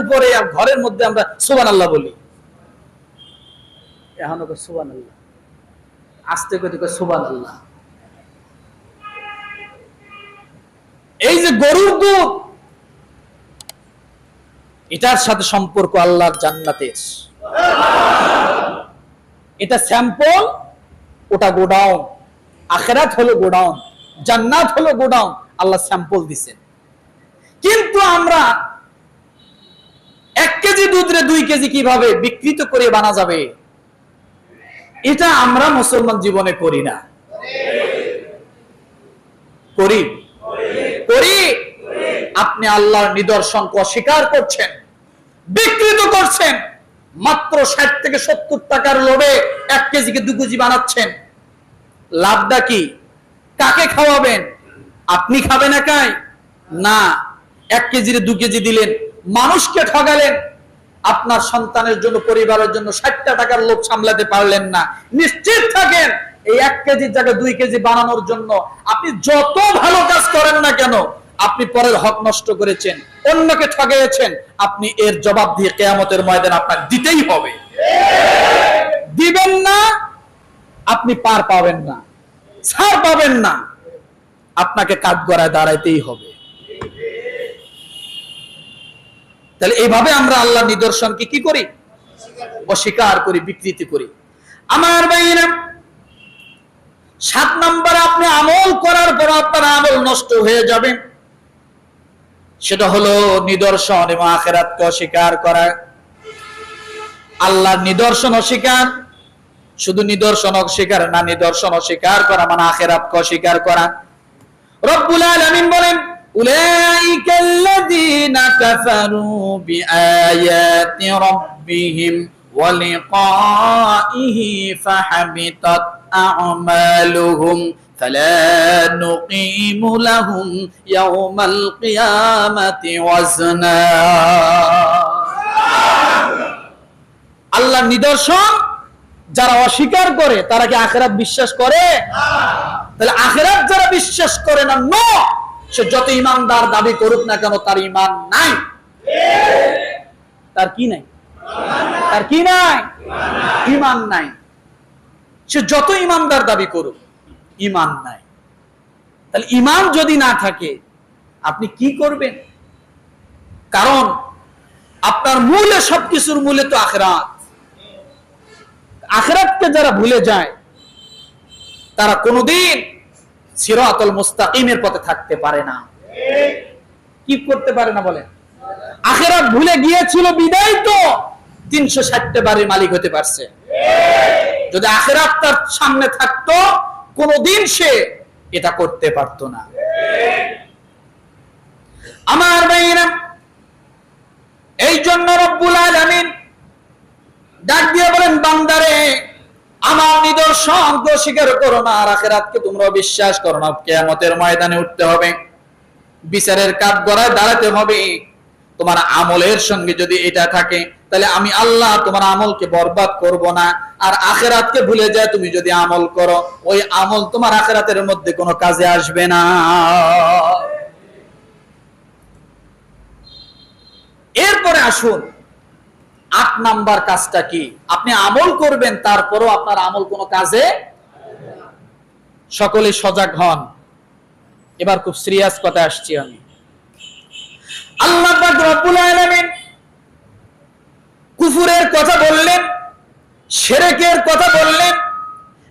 উপরে আর ঘরের মধ্যে আমরা সুবান আল্লাহ বলি। এখন সুবান আল্লাহ আস্তে করে সুবান আল্লাহ এই যে গরুর দুধ এটার সাথে সম্পর্ক আল্লাহর জান্নাতের। এটা স্যাম্পল ওটা গোডাউন। আখেরাত হলো গোডাউন জান্নাত হলো গোডাউন আল্লাহ স্যাম্পল দিছেন। কিন্তু আমরা দুধরে দুই কেজি কীভাবে বিকৃত করে বানা যাবে? এটা আমরা মুসলমান জীবনে করি না। করি? করি? আপনি আল্লাহর নিদর্শনকে অস্বীকার করছেন, বিকৃত করছেন, মাত্র ষাট থেকে সত্তর টাকার লোভে এক কেজিকে দু কেজি বানাচ্ছেন। লাভটা কি? কাকে খাওয়াবেন? আপনি খাবেন একাই? না, এক কেজির দু কেজি দিলেন, মানুষকে ঠগালেন আপনার সন্তানের জন্য, পরিবারের জন্য ষাটটা টাকার লোভ সামলাতে পারলেন না। নিশ্চিত থাকেন, এই এক কেজির জায়গায় দুই কেজি বানানোর জন্য আপনি যত ভালো কাজ করেন না কেন, আপনি পরের হক নষ্ট করেছেন, অন্যকে ঠগিয়েছেন, আপনি এর জবাব দিয়ে কেয়ামতের ময়দান আপনার দিতেই হবে। দিবেন না, আপনি পার পাবেন না, ছাড় পাবেন না, আপনাকে কাঠগড়ায় দাঁড়াইতেই হবে। তাহলে এইভাবে আমরা আল্লাহ নিদর্শনকে কি করি? অস্বীকার করি, বিকৃতি করি। আমার ভাইয়েরা, সাত নম্বর আপনি আমল করার পর আপনার আমল নষ্ট হয়ে যাবে। সেটা হলো নিদর্শন এবং আখেরাতকে অস্বীকার করা। আল্লাহর নিদর্শন অস্বীকার, শুধু নিদর্শন অস্বীকার না, নিদর্শন অস্বীকার করা মানে আখেরাতকে অস্বীকার করা। রব্বুল আলামিন বলেন أولئك الذين كفروا بآيات ربهم ولقائه فحبطت أعمالهم فلا نقيم لهم يوم القيامة وزنا আল্লাহ নিদর্শন যারা অস্বীকার করে তারা কি আখেরাত বিশ্বাস করে তাহলে আখেরাত যারা বিশ্বাস করে না নো সে যত ইমানদার দাবি করুক না কেন, তার ইমান নাই। তার কি নাই? তার কি নাই? ইমান নাই। সে যত ইমানদার দাবি করুক, ইমান নাই। তাহলে ইমান যদি না থাকে, আপনি কি করবেন? কারণ, আপনার মূলে সবকিছুর মূলে তো আখরাত। আখরাতকে যারা ভুলে যায়, তারা কোনোদিন সিরাতুল মুস্তাকিমের পথে থাকতে পারে না। কি করতে পারে না বলেন? আখেরাত ভুলে গিয়েছিল, বিদায় তো তিনশো ষাটটা বাড়ির মালিক হতে পারছে। যদি আখেরাত তার সামনে থাকতো, কোনদিন সে এটা করতে পারত না। আমার ভাইয়েরা, এই জন্য রব্বুল আলামিন ডাক দিয়ে বলেন বান্দারে তো স্বীকার করো না, আর আখেরাতকে তোমরা বিশ্বাস করো না। কেয়ামতের ময়দানে উঠতে হবে, বিচারের কাঠ গড়ায় দাঁড়াতে হবে। তোমার আমলের সঙ্গে যদি এটা থাকে, তাহলে আমি আল্লাহ তোমার আমলকে বরবাদ করব না। আর আখেরাতকে ভুলে যায় তুমি যদি আমল করো, ওই আমল তোমার আখেরাতের মধ্যে কোনো কাজে আসবে না। এরপরে আসুন আট নাম্বার কাজটা কি? আপনি আমল করবেন, তারপরও আপনার আমল কোনো কাজে সকলে সজাগ হন। এবার খুব সিরিয়াস কথা আসছি আমি। আল্লাহ কুফুরের কথা বললেন শিরকের কথা বললেন,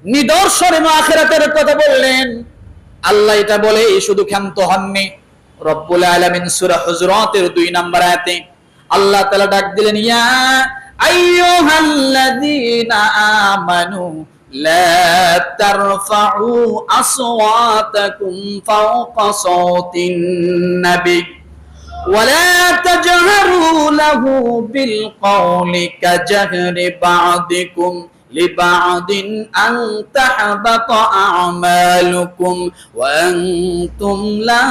নিদর্শন এবং আখিরাতের কথা বললেন। আল্লাহ এটা বলে, শুধু ক্ষান্ত হননি। রব্বুল আলামিন সূরা হুজুরাতের 2 নম্বর আয়াতে আল্লাহ তাআলা ডাক দিলেন ইয়া আইয়ুহাল্লাযীনা আমানু لا ترفعوا أصواتكم فوق صوت النبي ولا تجهروا له بالقول كجهر بعضكم لبعض أن تحبط أعمالكم وأنتم لا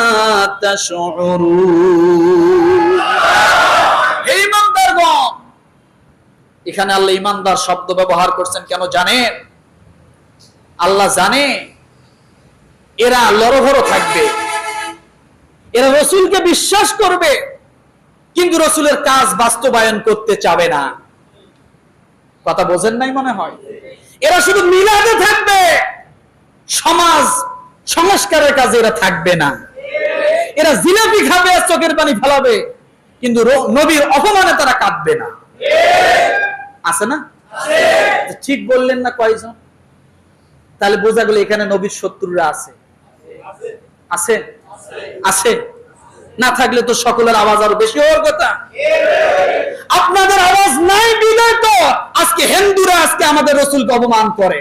تشعرون এখানে আল্লাহ ইমানদার শব্দ ব্যবহার করছেন কেন জানেন? আল্লাহ জানে এরা লড়হড় থাকবে, এরা রসুলকে বিশ্বাস করবে, কিন্তু রসুলের কাজ বাস্তবায়ন করতে চাবে না। কথা বোঝেন নাই মনে হয়? এরা শুধু মিলাদে থাকবে, সমাজ সংস্কারের কাজে এরা থাকবে না। এরা জিলাপি খাবে চোখের পানি ফেলাবে, কিন্তু নবীর অপমানে তারা কাঁদবে না। আছে না? ঠিক বললেন না কয়জন? তাহলে বোঝা গেল এখানে নবীর শত্রুরা আছে। আছে? আছে। না থাকলে তো সকলের আওয়াজ আরও বেশি হওয়ার কথা। আপনাদের আওয়াজ নাই বিদায় তো। আজকে হিন্দুরা আজকে আমাদের রসুলকে অপমান করে।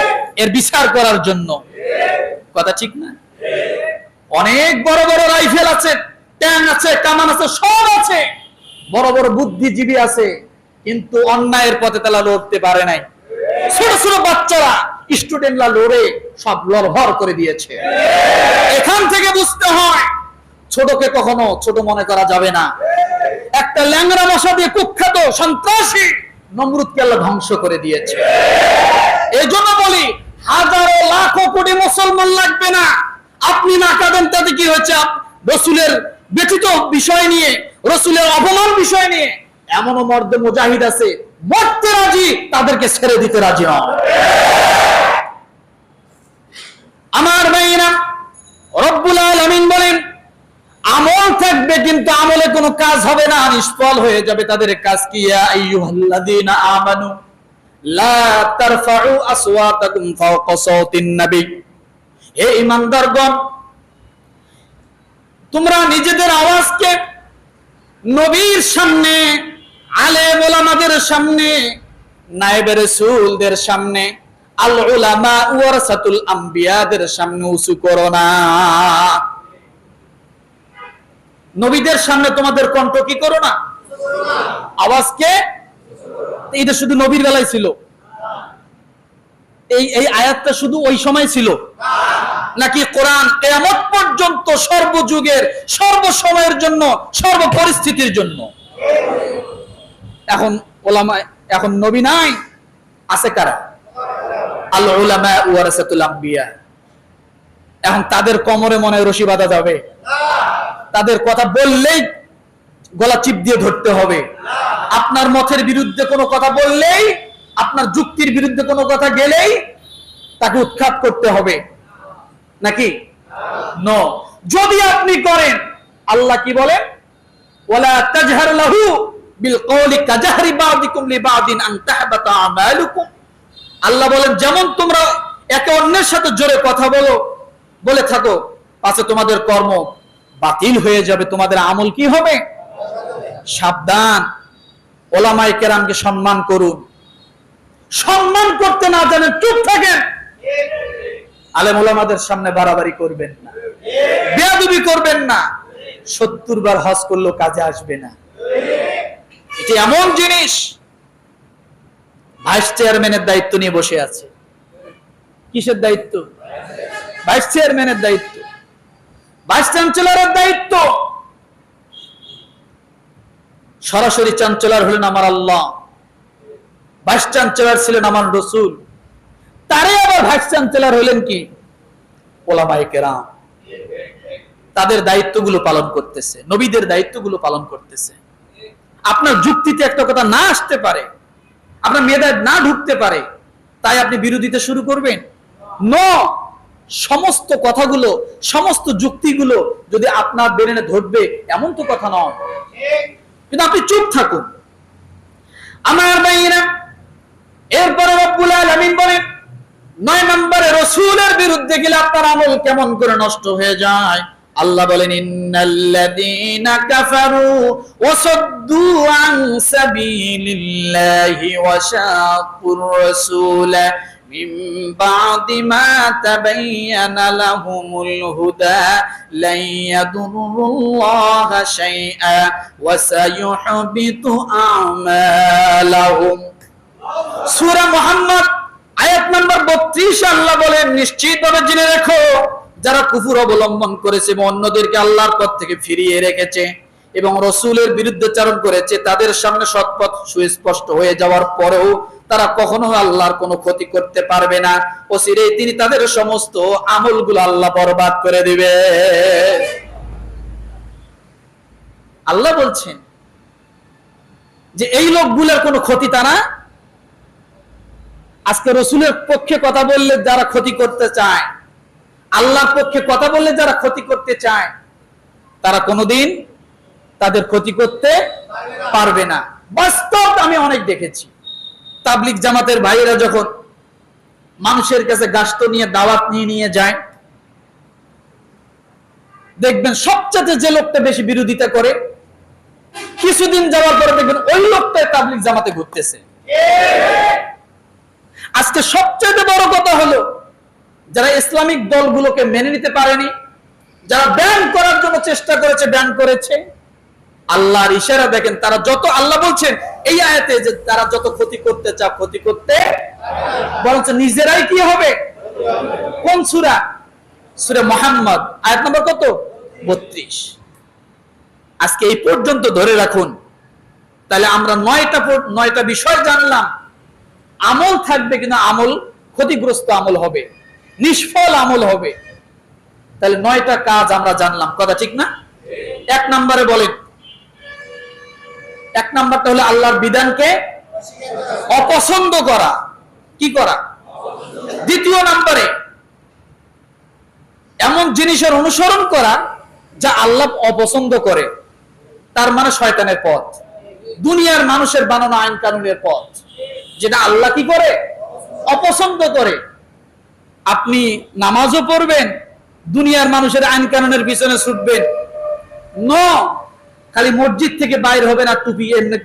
এর বিচার করার জন্য। কথা ঠিক না? অনেক বড় বড় রাইফেল আছে, ট্যাং আছে, কামান আছে, সব আছে। বড় বড় বুদ্ধিজীবী আছে, কিন্তু অন্যায়ের পথে তারা লড়তে পারে নাই। ছোট ছোট বাচ্চারা স্টুডেন্টরা লড়ে সব লড়ভর করে দিয়েছে। এখান থেকে বুঝতে হয়, ছোটকে কখনো ছোট মনে করা যাবে না। একটা ল্যাংরা মশা দিয়ে কুখ্যাত সন্ত্রাসী নমরুদকে আল্লাহ ধ্বংস করে দিয়েছে। এই জন্য বলি, হাজারো লাখো কোটি মুসলমান লাগবে না। আপনি না কাঁদেন, তাতে কি হয়েছে? রসুলের ব্যতীত বিষয় নিয়ে, রসুলের অপমান বিষয় নিয়ে এমনও মর্দে মুজাহিদ আছে, মরতে রাজি, তাদেরকে ছেড়ে দিতে রাজি হন আমার ভাইরা রব্বুল আলামিন বলেন, আমল থাকবে কিন্তু আমলে কোনো কাজ হবে না, নিষ্ফল হয়ে যাবে। তাদের কাজ কি? আমানু তোমরা নিজেদের আওয়াজকে নবীর সামনে, আলেম ওলামাদের সামনে নায়েবে রাসূলদের সামনে, আল উলামা ওয়ারাসাতুল আম্বিয়াদের সামনে উঁচু করো না। নবীদের সামনে তোমাদের কণ্ঠ কি করো না? আওয়াজকে এটা শুধু নবীর বেলায় ছিল। এই এই আয়াতটা শুধু ওই সময় ছিল। নাকি কোরআন কেয়ামত পর্যন্ত সর্বযুগের, সর্বসময়ের জন্য সর্ব পরিস্থিতির জন্য? এখন ওলামা, এখন নবী নাই, আছে কারা? আল উলামা ওয়ারাসাতুল আম্বিয়া। এখন তাদের কোমরে মনে রশি বাঁধা যাবে। তাদের কথা বললেই গলা চিপ দিয়ে ধরতে হবে। আপনার মতের বিরুদ্ধে কোনো কথা বললেই, আপনার যুক্তির বিরুদ্ধে কোনো কথা গেলেই তাকে উৎখাত করতে হবে। নাকি? ন যদি আপনি করেন, আল্লাহ কি বলেন? আল্লাহ বলেন, যেমন তোমরা একে অন্যের সাথে জোরে কথা বলো, বলে থাকো পাশে তোমাদের কর্ম বাতিল হয়ে যাবে, তোমাদের আমল কি হবে? সাবধান। ওলামাই কেরামকে সম্মান করুন। সম্মান করতে না জানেন চুপ থাকেন। আলেম ওলামাদের সামনে বাড়াবাড়ি করবেন না। বেয়াদবি করবেন না। সত্তর বার হজ করলেও কাজে আসবে না। এটি এমন জিনিস। ভাইস চেয়ারম্যানের দায়িত্ব নিয়ে বসে আছে। কিসের দায়িত্ব? ভাইস চেয়ারম্যানের দায়িত্ব। ভাইস চ্যান্সেলরের দায়িত্ব। সরাসরি চ্যান্সেলর হলেন আমার আল্লাহ। ভাইস চ্যান্সেলর ছিলেন আমার রসুল। তারে আবার ভাইস চ্যান্সেলর হলেন কি? ওলামায়ে কেরাম। তাদের দায়িত্বগুলো পালন করতেছে, নবীদের দায়িত্বগুলো পালন করতেছে। আপনার যুক্তিতে একটা কথা না আসতে পারে, আপনার মেধায় না ঢুকতে পারে, তাই আপনি বিরোধিতা শুরু করবেন? ন! সমস্ত কথাগুলো, সমস্ত যুক্তিগুলো যদি আপনার বেরেনে ধরবে, এমন তো কথা নয়। কিন্তু আপনি চুপ থাকুন। আমার ভাইয়েরা, এরপরে রব্বুল আলামিন বলেন, নয় নম্বরে রসুলের বিরুদ্ধে গেলে আপনার আমল কেমন করে নষ্ট হয়ে যায়? আল্লাহ বলেন, ইন্নাল্লাযীনা কাফারু ওয়াসাদ্দু আন সাবিলিল্লাহি ওয়া শাকুর রাসূলা। من بعد ما تبين لهم الهدى لن يضروا الله شيئا وسيحبط أعمالهم সূরা মুহাম্মদ আয়াত নাম্বার 32 আল্লাহ বলেন নিশ্চিতভাবে জেনে রেখো যারা কুফুর অবলম্বন করেছে এবং অন্যদেরকে আল্লাহর পথ থেকে ফিরিয়ে রেখেছে এবং রসুলের বিরুদ্ধে চারণ করেছে তাদের সামনে সৎপথ সুস্পষ্ট হয়ে যাওয়ার পরেও তারা কখনো আল্লাহর কোনো ক্ষতি করতে পারবে না। ও সিরে তিনি তাদের সমস্ত আমলগুলো আল্লাহ বরবাদ করে দিবে। আল্লাহ বলছেন যে, এই লোকগুলোর কোনো ক্ষতি তারা আজকে রসুলের পক্ষে কথা বললে যারা ক্ষতি করতে চায়, আল্লাহর পক্ষে কথা বললে যারা ক্ষতি করতে চায়, তারা কোনোদিন তাদের ক্ষতি করতে পারবে না। বাস্তব আমি অনেক দেখেছি। তাবলিক জামাতের ভাইয়েরা যখন মানুষের কাছে গাছত নিয়ে দাওয়াত নিয়ে নিয়ে যায়, দেখবেন সবচেয়ে যে লোকটা বেশি বিরোধিতা করে, কিছুদিন যাওয়ার পরে দেখবেন ওই লোকটাই তাবলিক জামাতে ঘুরতেছে। আজকে সবচেয়ে বড় কথা হলো, যারা ইসলামিক দলগুলোকে মেনে নিতে পারেনি, যারা ব্যান করার জন্য চেষ্টা করেছে, ব্যান করেছে আল্লাহর ইশারা দেখেন, তারা যত আল্লাহ বলছেন, এই আয়াতে যে তারা যত ক্ষতি করতে চা ক্ষতি করতে বরঞ্চ নিজেরাই কি হবে? কোন সুরা? সুরা মোহাম্মদ। আয়াত নম্বর কত? বত্রিশ। আজকে এই পর্যন্ত ধরে রাখুন। তাহলে আমরা নয়টা নয়টা বিষয় জানলাম। আমল থাকবে কিনা আমল? ক্ষতিগ্রস্ত আমল হবে। নিষ্ফল আমল হবে। তাহলে নয়টা কাজ আমরা জানলাম। কথা ঠিক না? এক নম্বরে বলেন এক নাম্বারটা হলো আল্লাহর বিধানকে অপছন্দ করা। কি করা? দ্বিতীয় নম্বরে এমন জিনিসের অনুসরণ করা যা আল্লাহ অপছন্দ করে। তার মানে শয়তানের পথ। দুনিয়ার মানুষের বানানো আইন কানুনের পথ। যেটা আল্লাহ কি করে? অপছন্দ করে। আপনি নামাজও পড়বেন, দুনিয়ার মানুষের আইন কানুনের পিছনে ছুটবেন। খালি মসজিদ থেকে বাইর হবেন আর টুপি এমনি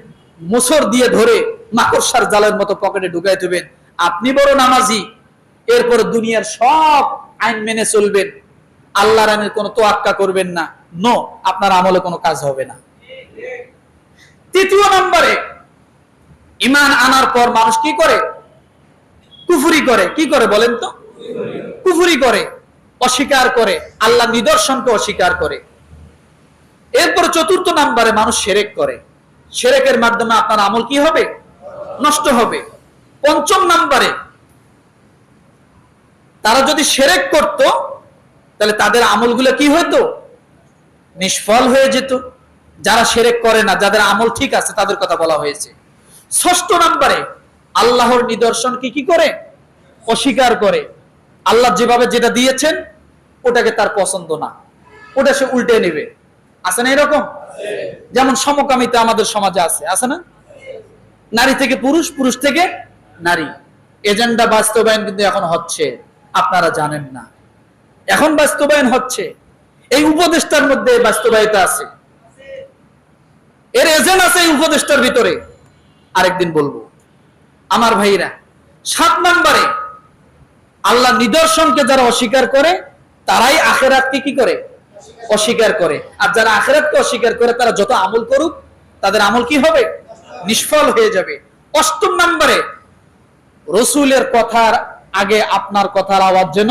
মোসর দিয়ে ধরে মাকড়সার জালের মতো পকেটে ঢুকাই দেবেন। আপনি বড় নামাজি, এরপর দুনিয়ার সব আইন মেনে চলবেন। আল্লাহর আইনের কোনো তোয়াক্কা করবেন না। নো আপনার আমলে কোনো কাজ হবে না। তৃতীয় নম্বরে, ইমান আনার পর মানুষ কি করে? কুফুরি করে। কি করে বলেন তো? কুফুরি করে, অস্বীকার করে। আল্লাহ নিদর্শনকে অস্বীকার করে। এরপর চতুর্থ নাম্বারে মানুষ সেরেক করে। সেরেকের মাধ্যমে আপনার আমল কি হবে? নষ্ট হবে। পঞ্চম নাম্বারে তারা যদি সেরেক করত, তাহলে তাদের আমলগুলো কি হতো নিষ্ফল হয়ে যেত। যারা সেরেক করে না, যাদের আমল ঠিক আছে, তাদের কথা বলা হয়েছে। ষষ্ঠ নাম্বারে আল্লাহর নিদর্শন কি কি করে? অস্বীকার করে। আল্লাহ যেভাবে যেটা দিয়েছেন, ওটাকে তার পছন্দ না। ওটা সে উল্টে নেবে। আছে না এরকম? যেমন সমকামিতা আমাদের সমাজে আছে আছে না? নারী থেকে পুরুষ পুরুষ থেকে নারী। এজেন্ডা বাস্তবায়ন কিন্তু এখন হচ্ছে, আপনারা জানেন না। এখন বাস্তবায়ন হচ্ছে। এই উপদেষ্টার মধ্যে বাস্তবায়িত আছে। এর এজেন্ট আছে এই উপদেষ্টার ভিতরে। আরেকদিন বলব, আমার ভাইরা, সাত নম্বরে আল্লাহ নিদর্শনকে যারা অস্বীকার করে, তারাই আখেরাতকে কি করে? অস্বীকার করে। আর যারা আখেরাতকে অস্বীকার করে, তারা যত আমল করুক, তাদের আমল কি হবে? নিষ্ফল হয়ে যাবে। অষ্টম নম্বরে, রসুলের কথার আগে আপনার কথার আওয়াজ যেন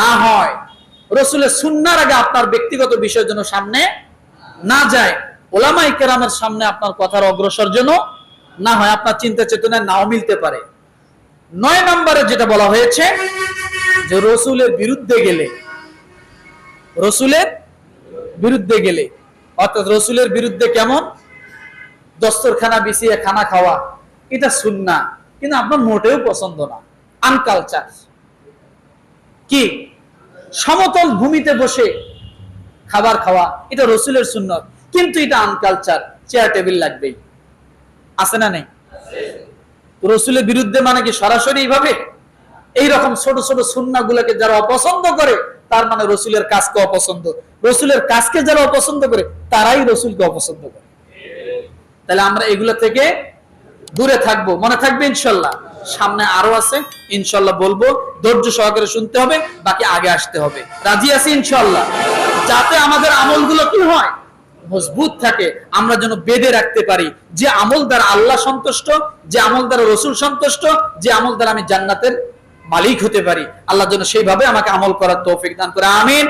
না হয়। রসুলের সুন্নার আগে আপনার ব্যক্তিগত বিষয় যেন সামনে না যায়। ওলামাই কেরামের সামনে আপনার কথার অগ্রসর যেন না হয়। আপনার চিন্তা চেতনায় নাও মিলতে পারে। নয় নম্বরে যেটা বলা হয়েছে যে রসুলের বিরুদ্ধে গেলে রসুলের বিরুদ্ধে গেলে। অর্থাৎ রসুলের বিরুদ্ধে কেমন? দস্তরখানা বিছিয়ে খানা খাওয়া। এটা সুন্না। কিন্তু আপনার মোটেও পছন্দ না। আনকালচার কি? সমতল ভূমিতে বসে খাবার খাওয়া। এটা রসুলের সুন্নত। কিন্তু এটা আনকালচার চেয়ার টেবিল লাগবেই। আছে না নেই? রসুলের বিরুদ্ধে মানে কি সরাসরি এইভাবে? এইরকম ছোট ছোট সুন্না গুলাকে যারা অপছন্দ করে তার মানে রসুলের কাজকে অপছন্দ। রসুলের কাজকে যারা অপছন্দ করে, তারাই রসুলকে অপছন্দ করে। তাহলে আমরা এগুলো থেকে দূরে থাকব। মনে থাকবে ইনশাল্লাহ। সামনে আরও আছে, ইনশাল্লাহ বলব। ধৈর্য সহকারে শুনতে হবে, বাকি আগে আসতে হবে। রাজি আছি ইনশাল্লাহ? যাতে আমাদের আমলগুলো কি হয়? মজবুত থাকে। আমরা যেন বেঁধে রাখতে পারি। যে আমল দ্বারা আল্লাহ সন্তুষ্ট, যে আমল দ্বারা রসুল সন্তুষ্ট, যে আমল দ্বারা আমি জান্নাতের মালিক হতে পারি। আল্লাহ যেন সেইভাবে আমাকে আমল করার তৌফিক দান করে। আমিন।